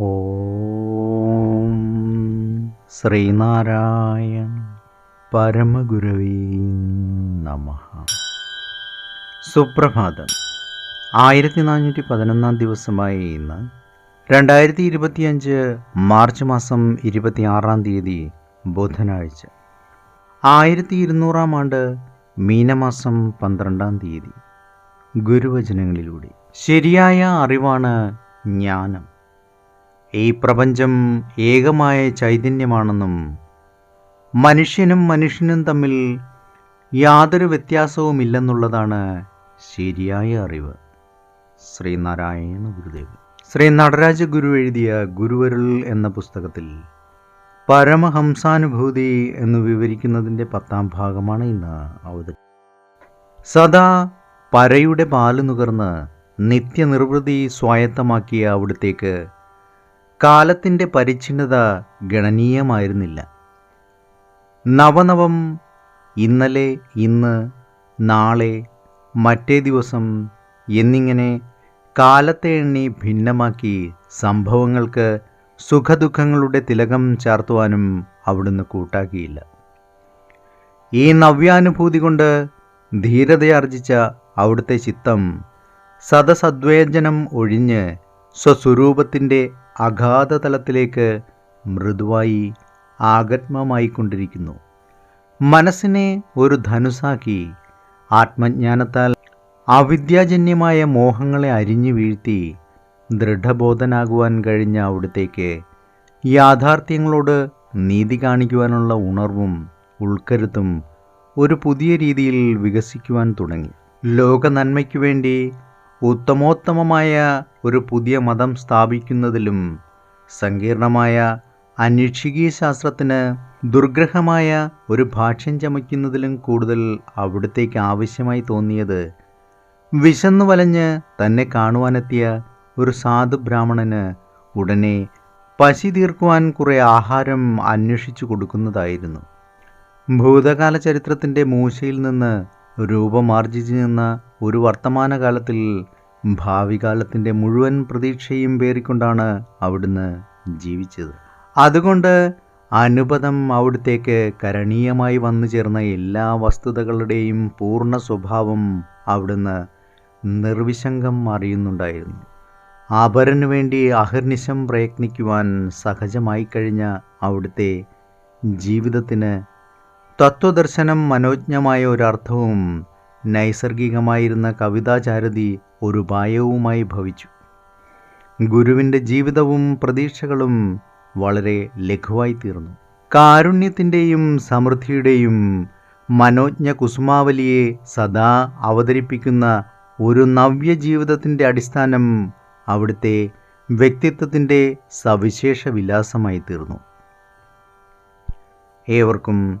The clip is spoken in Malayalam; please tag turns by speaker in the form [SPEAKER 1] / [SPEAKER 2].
[SPEAKER 1] ഓം ശ്രീനാരായണ പരമഗുരവീ നമ. സുപ്രഭാതം. ആയിരത്തി നാനൂറ്റി പതിനൊന്നാം ദിവസമായ ഇന്ന് രണ്ടായിരത്തി ഇരുപത്തിയഞ്ച് മാർച്ച് മാസം ഇരുപത്തിയാറാം തീയതി ബുധനാഴ്ച. ആയിരത്തി ഇരുന്നൂറാം ആണ്ട് മീനമാസം പന്ത്രണ്ടാം തീയതി. ഗുരുവചനങ്ങളിലൂടെ. ശരിയായ അറിവാണ് ജ്ഞാനം. ഈ പ്രപഞ്ചം ഏകമായ ചൈതന്യമാണെന്നും മനുഷ്യനും മനുഷ്യനും തമ്മിൽ യാതൊരു വ്യത്യാസവുമില്ലെന്നുള്ളതാണ് ശരിയായ അറിവ്. ശ്രീനാരായണ ഗുരുദേവ് ശ്രീ നടരാജ ഗുരു എഴുതിയ ഗുരുവരുൾ എന്ന പുസ്തകത്തിൽ പരമഹംസാനുഭൂതി എന്ന് വിവരിക്കുന്നതിന്റെ പത്താം ഭാഗമാണ് ഇന്ന് അവതരി സദാ പരയുടെ പാൽ നുകർന്ന് നിത്യനിർവൃതി സ്വായത്തമാക്കിയ അവിടത്തേക്ക് കാലത്തിന്റെ പരിച്ഛിന്നത ഗണനീയമായിരുന്നില്ല. നവനവം ഇന്നലെ ഇന്ന് നാളെ മറ്റേ ദിവസം എന്നിങ്ങനെ കാലത്തെ എണ്ണി ഭിന്നമാക്കി സംഭവങ്ങൾക്ക് സുഖദുഃഖങ്ങളുടെ തിലകം ചാർത്തുവാനും അവിടുന്ന് കൂട്ടാക്കിയില്ല. ഈ നവ്യാനുഭൂതി കൊണ്ട് ധീരതയാർജിച്ച അവിടുത്തെ ചിത്തം സദസദ്വേജനം ഒഴിഞ്ഞ് സ്വസ്വരൂപത്തിന്റെ അഗാധതലത്തിലേക്ക് മൃദുവായി ആഗത്മമായിക്കൊണ്ടിരിക്കുന്നു. മനസ്സിനെ ഒരു ധനുസാക്കി ആത്മജ്ഞാനത്താൽ അവിദ്യാജന്യമായ മോഹങ്ങളെ അരിഞ്ഞു വീഴ്ത്തി ദൃഢബോധനാകുവാൻ കഴിഞ്ഞ അവിടത്തേക്ക് യാഥാർത്ഥ്യങ്ങളോട് നീതി കാണിക്കുവാനുള്ള ഉണർവും ഉൾക്കരുത്തും ഒരു പുതിയ രീതിയിൽ വികസിക്കുവാൻ തുടങ്ങി. ലോക നന്മയ്ക്കു വേണ്ടി ഉത്തമോത്തമമായ ഒരു പുതിയ മതം സ്ഥാപിക്കുന്നതിലും സങ്കീർണമായ അന്വേഷികീയ ശാസ്ത്രത്തിന് ദുർഗ്രഹമായ ഒരു ഭാഷ്യം ചമയ്ക്കുന്നതിലും കൂടുതൽ അവിടത്തേക്ക് ആവശ്യമായി തോന്നിയത് വിശന്നു വലഞ്ഞ് തന്നെ കാണുവാനെത്തിയ ഒരു സാധു ബ്രാഹ്മണന് ഉടനെ പശി തീർക്കുവാൻ കുറേ ആഹാരം അന്വേഷിച്ചു കൊടുക്കുന്നതായിരുന്നു. ഭൂതകാല ചരിത്രത്തിന്റെ മൂശയിൽ നിന്ന് രൂപമാർജിച്ചു നിന്ന ഒരു വർത്തമാനകാലത്തിൽ ഭാവി കാലത്തിന്റെ മുഴുവൻ പ്രതീക്ഷയും പേറിക്കൊണ്ടാണ് അവിടുന്ന് ജീവിച്ചത്. അതുകൊണ്ട് അനുപദം അവിടുത്തേക്ക് കരണീയമായി വന്നു ചേർന്ന എല്ലാ വസ്തുതകളുടെയും പൂർണ സ്വഭാവം അവിടുന്ന് നിർവിശങ്കം അറിയുന്നുണ്ടായിരുന്നു. അപരനു വേണ്ടി അഹർനിശം പ്രയത്നിക്കുവാൻ സഹജമായി കഴിഞ്ഞ അവിടുത്തെ ജീവിതത്തിന് തത്വദർശനം മനോജ്ഞമായ ഒരർത്ഥവും നൈസർഗികമായിരുന്ന കവിതാചാരതി ഒരു ഉപായവുമായി ഭവിച്ചു. ഗുരുവിന്റെ ജീവിതവും പ്രതീക്ഷകളും വളരെ ലഘുവായി തീർന്നു കാരുണ്യത്തിന്റെയും സമൃദ്ധിയുടെയും മനോജ്ഞ കുസുമാവലിയെ സദാ അവതരിപ്പിക്കുന്ന ഒരു നവ്യ ജീവിതത്തിന്റെ അടിസ്ഥാനം അവിടുത്തെ വ്യക്തിത്വത്തിന്റെ സവിശേഷ വിലാസമായി തീർന്നു ഏവർക്കും